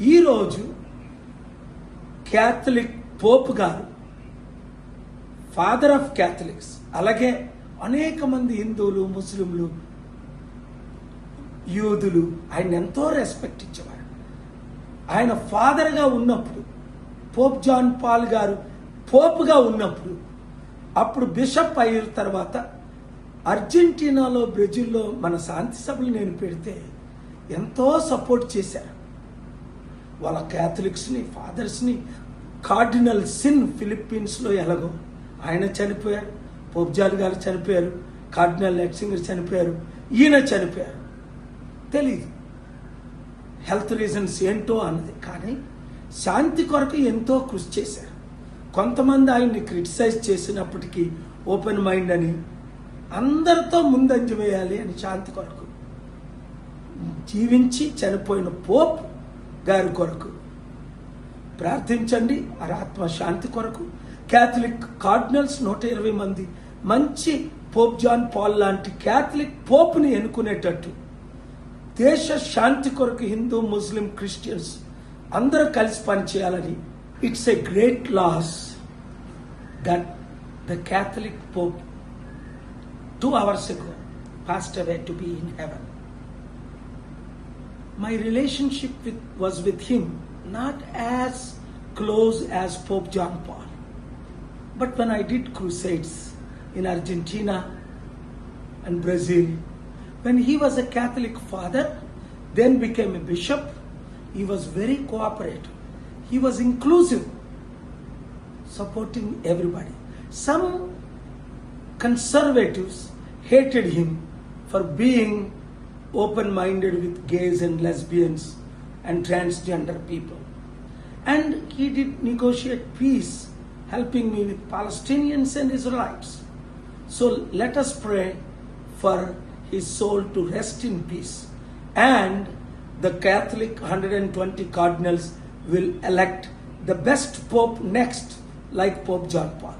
ఈరోజు Catholic Pope గారు father of Catholics అలాగే అనేక మంది హిందువులు ముస్లింలు యూదులు ఆయన ఎంతో రెస్పెక్ట్ ఇచ్చేవారు. ఆయన ఫాదర్గా ఉన్నప్పుడు పోప్ జాన్ పాల్ గారు పోప్గా ఉన్నప్పుడు అప్పుడు బిషప్ అయిన తర్వాత అర్జెంటీనాలో బ్రెజిల్లో మన శాంతి సభలు నేను పెడితే ఎంతో సపోర్ట్ చేశారు. వాళ్ళ క్యాథలిక్స్ని ఫాదర్స్ని కార్డినల్ సిన్ ఫిలిప్పీన్స్లో ఎలాగో ఆయన చనిపోయారు పోప్జాల్ గారు చనిపోయారు కార్డినల్ లెక్సింగర్ చనిపోయారు ఈయన చనిపోయారు. తెలియదు హెల్త్ రీజన్స్ ఏంటో అన్నది. కానీ శాంతి కొరకు ఎంతో కృషి చేశారు. కొంతమంది ఆయన్ని క్రిటిసైజ్ చేసినప్పటికీ ఓపెన్ మైండ్ అని అందరితో ముందంజ వేయాలి అని శాంతి కొరకు జీవించి చనిపోయిన పోప్ గారి కొరకు. ప్రార్థించండి వారి ఆత్మ శాంతి కొరకు. క్యాథలిక్ కార్డినల్స్ నూట ఇరవై మంది మంచి పోప్ జాన్ పాల్ లాంటి క్యాథలిక్ పోప్ని ఎన్నుకునేటట్టు దేశ శాంతి కొరకు హిందూ ముస్లిం క్రిస్టియన్స్ అందరూ కలిసి పనిచేయాలని it's a great loss that the Catholic Pope two hours ago passed away to be in heaven my relationship with, was with him not as close as Pope John Paul. But when I did crusades in Argentina and Brazil, when he was a Catholic father, then became a bishop, he was very cooperative. He was inclusive, supporting everybody. Some conservatives hated him for being open minded with gays and lesbians and transgender people. And he did negotiate peace, helping me with Palestinians and Israelites. So let us pray for his soul to rest in peace. And the Catholic 120 cardinals will elect the best pope next, like Pope John Paul.